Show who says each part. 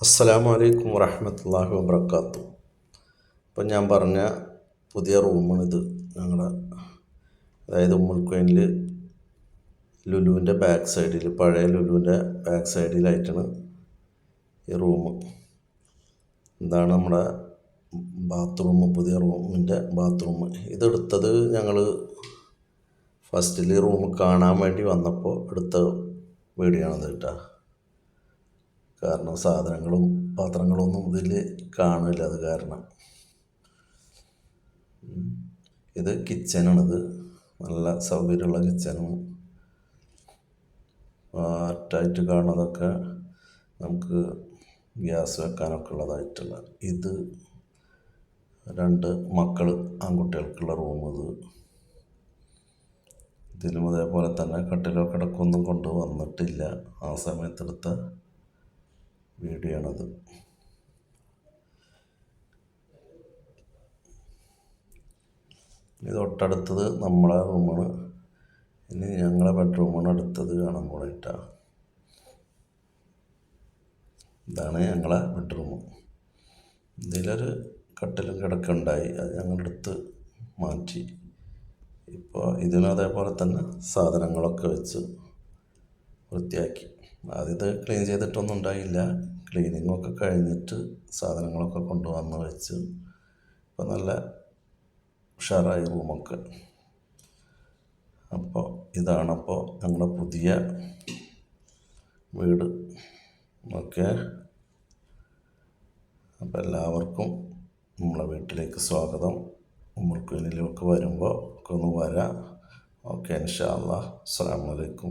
Speaker 1: അസ്സലാമു അലൈക്കും വറഹമത്തല്ലാഹി വബർക്കാത്തു ഇപ്പം ഞാൻ പറഞ്ഞ പുതിയ റൂമാണിത്. ഞങ്ങളുടെ അതായത് ഉമ്മൽക്കോയിനിൽ ലുലുവിന്റെ ബാക്ക് സൈഡിൽ പഴയ ലുലുവിന്റെ ബാക്ക് സൈഡിലായിട്ടാണ് ഈ റൂം ഇതാണ് നമ്മുടെ ബാത്റൂം പുതിയ റൂമിന്റെ ബാത്റൂം ഇതെടുത്തത് ഞങ്ങൾ ഫസ്റ്റിൽ റൂം കാണാൻ വേണ്ടി വന്നപ്പോൾ എടുത്ത വീഡിയോ ആണത് കേട്ടോ. കാരണം സാധനങ്ങളും പാത്രങ്ങളൊന്നും ഇതിൽ കാണില്ല അത് കാരണം. ഇത് കിച്ചനാണിത്. നല്ല സൗകര്യമുള്ള കിച്ചനും. ആർട്ടായിട്ട് കാണുന്നതൊക്കെ നമുക്ക് ഗ്യാസ് വെക്കാനൊക്കെ ഉള്ളതായിട്ടുള്ള ഇത്. രണ്ട് മക്കൾ ആൺകുട്ടികൾക്കുള്ള റൂം ഇത്. ഇതിലും അതേപോലെ തന്നെ കട്ടിലോ കിടക്കൊന്നും കൊണ്ടുവന്നിട്ടില്ല. ആ സമയത്തെടുത്ത വീഡിയോ ഇത് തൊട്ടടുത്തത് നമ്മളെ റൂമാണ്. ഇനി ഞങ്ങളെ ബെഡ്റൂമാണ് അടുത്തത് കാണാൻ പോണേട്ടാ. ഇതാണ് ഞങ്ങളെ ബെഡ്റൂം. ഇതിലൊരു കട്ടിലും കിടക്കുണ്ടായി അത് ഞങ്ങളെടുത്ത് മാറ്റി. ഇപ്പോൾ ഇതിനും അതേപോലെ തന്നെ സാധനങ്ങളൊക്കെ വെച്ച് വൃത്തിയാക്കി. ആദ്യത്തെ ക്ലീൻ ചെയ്തിട്ടൊന്നും ഉണ്ടായില്ല. ക്ലീനിങ്ങൊക്കെ കഴിഞ്ഞിട്ട് സാധനങ്ങളൊക്കെ കൊണ്ടുവന്ന് വെച്ച് ഇപ്പം നല്ല ഉഷാറായി റൂമൊക്കെ. അപ്പോൾ ഇതാണപ്പോൾ ഞങ്ങളുടെ പുതിയ വീട്. ഓക്കെ. അപ്പോൾ എല്ലാവർക്കും നമ്മളെ വീട്ടിലേക്ക് സ്വാഗതം. ഉമ്മർക്കുനിലേക്ക് വരുമ്പോൾ ഒക്കെ ഒന്ന് വരാം. ഓക്കെ ഇൻഷാ അസ്സാം വലൈക്കും